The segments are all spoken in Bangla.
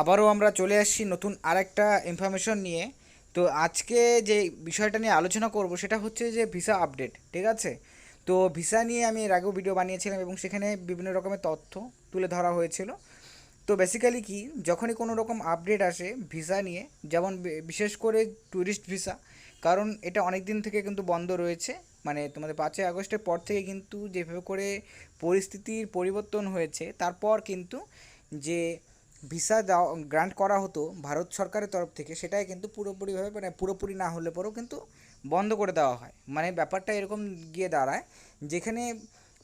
আবারও আমরা চলে আসছি নতুন আরেকটা ইনফরমেশন নিয়ে। তো আজকে যে বিষয়টা নিয়ে আলোচনা করব সেটা হচ্ছে যে ভিসা আপডেট ঠিক আছে? তো ভিসা নিয়ে আমি এর আগেও ভিডিও বানিয়েছিলাম এবং সেখানে বিভিন্ন রকমের তথ্য তুলে ধরা হয়েছিল। তো বেসিক্যালি কি, যখনই কোনো রকম আপডেট আসে ভিসা নিয়ে, যেমন বিশেষ করে ট্যুরিস্ট ভিসা কারণ এটা অনেক দিন থেকে কিন্তু বন্ধ রয়েছে মানে তোমাদের পাঁচই আগস্টের পর থেকে কিন্তু যেভাবে করে পরিস্থিতির পরিবর্তন হয়েছে, তারপর কিন্তু যে ভিসা দেওয়া গ্রান্ট করা হতো ভারত সরকারের তরফ থেকে, সেটাই কিন্তু পুরোপুরিভাবে মানে পুরোপুরি না হলে পরেও কিন্তু বন্ধ করে দেওয়া হয়। মানে ব্যাপারটা এরকম গিয়ে দাঁড়ায়, যেখানে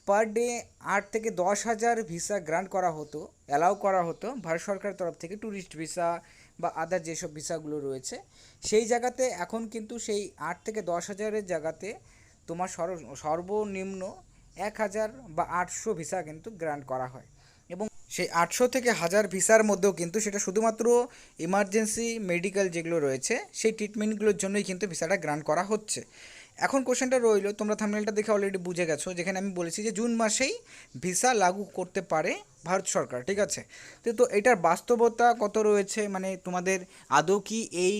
পার ডে আট থেকে দশ হাজার ভিসা গ্রান্ট করা হতো অ্যালাউ করা হতো ভারত সরকারের তরফ থেকে ট্যুরিস্ট ভিসা বা আদার যেসব ভিসাগুলো রয়েছে, সেই জায়গাতে এখন কিন্তু সেই আট থেকে দশ হাজারের জায়গাতে তোমার সর্ব সর্বনিম্ন এক হাজার বা আটশো ভিসা কিন্তু গ্রান্ট করা হয়। সেই আটশো থেকে হাজার ভিসার মধ্যেও কিন্তু সেটা শুধুমাত্র ইমার্জেন্সি মেডিকেল যেগুলো রয়েছে, সেই ট্রিটমেন্টগুলোর জন্যই কিন্তু ভিসাটা গ্রান্ট করা হচ্ছে। এখন কোশ্চেনটা রইল, তোমরা থামনেলটা দেখে অলরেডি বুঝে গেছো, যেখানে আমি বলেছি যে জুন মাসেই ভিসা লাগু করতে পারে ভারত সরকার, ঠিক আছে? তো তো এটার বাস্তবতা কত রয়েছে? মানে তোমাদের আদৌ কি এই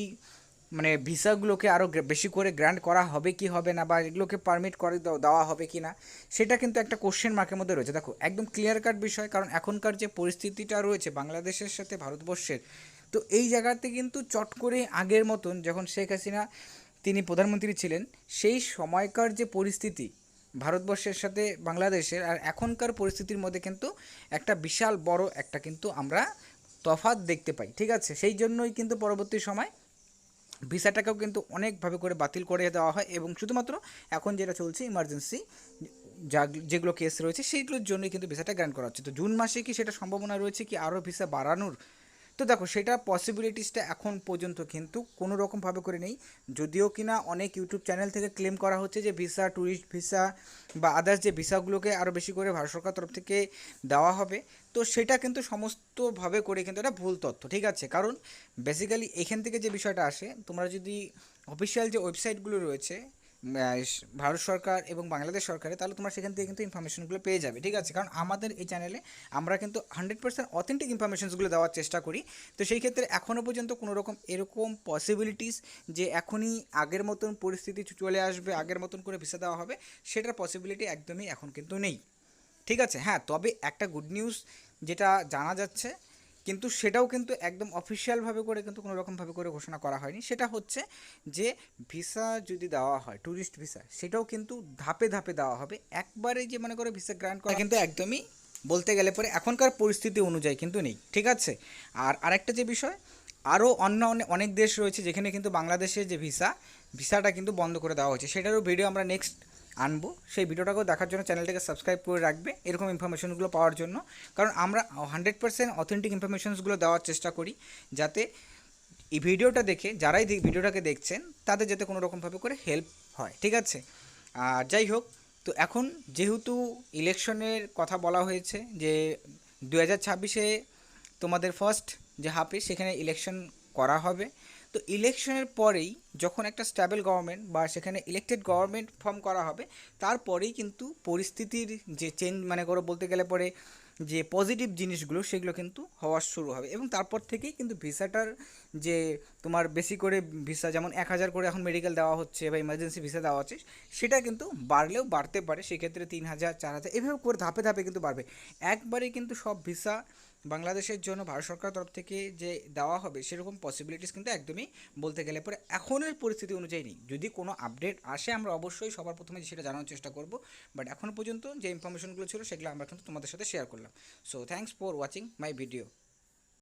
মানে ভিসাগুলোকে আরও বেশি করে গ্র্যান্ড করা হবে কি হবে না বা এগুলোকে পারমিট করে দেওয়া- হবে কি না, সেটা কিন্তু একটা কোশ্চেন মার্কের মধ্যে রয়েছে। দেখো, একদম ক্লিয়ার কাট বিষয়, কারণ এখনকার যে পরিস্থিতিটা রয়েছে বাংলাদেশের সাথে ভারতবর্ষের, তো এই জায়গাতে কিন্তু চট করে আগের মতন যখন শেখ হাসিনা তিনি প্রধানমন্ত্রী ছিলেন, সেই সময়কার যে পরিস্থিতি ভারতবর্ষের সাথে বাংলাদেশের আর এখনকার পরিস্থিতির মধ্যে কিন্তু একটা বিশাল বড় একটা কিন্তু আমরা তফাৎ দেখতে পাই, ঠিক আছে? সেই জন্যই কিন্তু পরবর্তী সময় ভিসাটাকেও কিন্তু অনেকভাবে করে বাতিল করে দেওয়া হয় এবং শুধুমাত্র এখন যেটা চলছে ইমার্জেন্সি যা যেগুলো কেস রয়েছে, সেইগুলোর জন্যই কিন্তু ভিসাটা গ্র্যান্ড করা হচ্ছে। তো জুন মাসে কি সেটা সম্ভাবনা রয়েছে কি আরও ভিসা বাড়ানোর তো দেখো, সেটা পসিবিলিটিসটা এখন পর্যন্ত কিন্তু কোনো রকমভাবে করে নেই। যদিও কিনা অনেক ইউটিউব চ্যানেল থেকে ক্লেম করা হচ্ছে যে ভিসা ট্যুরিস্ট ভিসা বা আদার্স যে ভিসাগুলোকে আরও বেশি করে ভারত সরকার তরফ থেকে দেওয়া হবে। তো সেটা কিন্তু সমস্তভাবে করে কিন্তু এটা ভুল তথ্য, ঠিক আছে? কারণ বেসিক্যালি এখান থেকে যে বিষয়টা আসে, তোমরা যদি অফিসিয়াল যে ওয়েবসাইটগুলো রয়েছে ভারত সরকার এবং বাংলাদেশ সরকারে, তাহলে তোমরা সেখান থেকে কিন্তু ইনফরমেশনগুলো পেয়ে যাবে, ঠিক আছে? কারণ আমাদের এই চ্যানেলে আমরা কিন্তু হান্ড্রেড পার্সেন্ট অথেন্টিক ইনফরমেশনসগুলো দেওয়ার চেষ্টা করি। তো সেই ক্ষেত্রে এখনও পর্যন্ত কোনো রকম এরকম পসিবিলিটিস যে এখনই আগের মতন পরিস্থিতি চলে আসবে, আগের মতন করে ভিসা দেওয়া হবে, সেটার পসিবিলিটি একদমই এখন কিন্তু নেই। ঠিক আছে? হ্যাঁ তবে একটা গুড নিউজ যেটা জানা যাচ্ছে কিন্তু সেটাও কিন্তু একদম অফিসিয়ালভাবে করে কিন্তু কোনো রকমভাবে করে ঘোষণা করা হয়নি। সেটা হচ্ছে যে ভিসা যদি দেওয়া হয় ট্যুরিস্ট ভিসা সেটাও কিন্তু ধাপে ধাপে দেওয়া হবে। একবারে যে মনে করে ভিসা গ্রান্ট করা কিন্তু একদমই বলতে গেলে পরে এখনকার পরিস্থিতি অনুযায়ী কিন্তু নেই, ঠিক আছে? আর আরেকটা যে বিষয় আরও অন্য অনেক দেশ রয়েছে যেখানে কিন্তু বাংলাদেশের যে ভিসা ভিসাটা কিন্তু বন্ধ করে দেওয়া হয়েছে। সেটারও ভিডিও আমরা নেক্সট আনব। সেই ভিডিওটাকেও দেখার জন্য চ্যানেলটাকে সাবস্ক্রাইব করে রাখবে এরকম ইনফরমেশনগুলো পাওয়ার জন্য। কারণ আমরা হান্ড্রেড পার্সেন্ট অথেন্টিক ইনফরমেশনসগুলো দেওয়ার চেষ্টা করি যাতে এই ভিডিওটা দেখে, যারাই ভিডিওটাকে দেখছেন, তাদের যাতে কোনো রকমভাবে করে হেল্প হয়। ঠিক আছে? আর যাই হোক, তো এখন যেহেতু ইলেকশনের কথা বলা হয়েছে যে দু হাজার ছাব্বিশে তোমাদের ফার্স্ট যে হাফে সেখানে ইলেকশন করা হবে তো ইলেকশনের পরেই যখন একটা স্ট্যাবল গভর্নমেন্ট বা সেখানে ইলেকটেড গভর্নমেন্ট ফর্ম করা হবে, তারপরেই কিন্তু পরিস্থিতির যে চেঞ্জ মানে করে বলতে গেলে পরে যে পজিটিভ জিনিসগুলো সেগুলো কিন্তু হওয়া শুরু হবে। এবং তারপর থেকেই কিন্তু ভিসাটার যে তোমার বেশি করে ভিসা যেমন এক হাজার করে এখন মেডিকেল দেওয়া হচ্ছে বা ইমার্জেন্সি ভিসা দেওয়া হচ্ছে, সেটা কিন্তু বাড়লেও বাড়তে পারে। সেক্ষেত্রে তিন হাজার, চার হাজার, এভাবে করে ধাপে ধাপে কিন্তু বাড়বে। একবারে কিন্তু সব ভিসা বাংলাদেশের জন্য ভারত সরকার তরফ থেকে যে দেওয়া হবে, সেরকম পসিবিলিটিস কিন্তু একদমই বলতে গেলে পরে এখনের পরিস্থিতি অনুযায়ী নেই। যদি কোনো আপডেট আসে, আমরা অবশ্যই সবার প্রথমে সেটা জানানোর চেষ্টা করব। বাট এখনও পর্যন্ত যে ইনফরমেশনগুলো ছিল, সেগুলো আমরা কিন্তু তোমাদের সাথে শেয়ার করলাম। So thanks for watching my video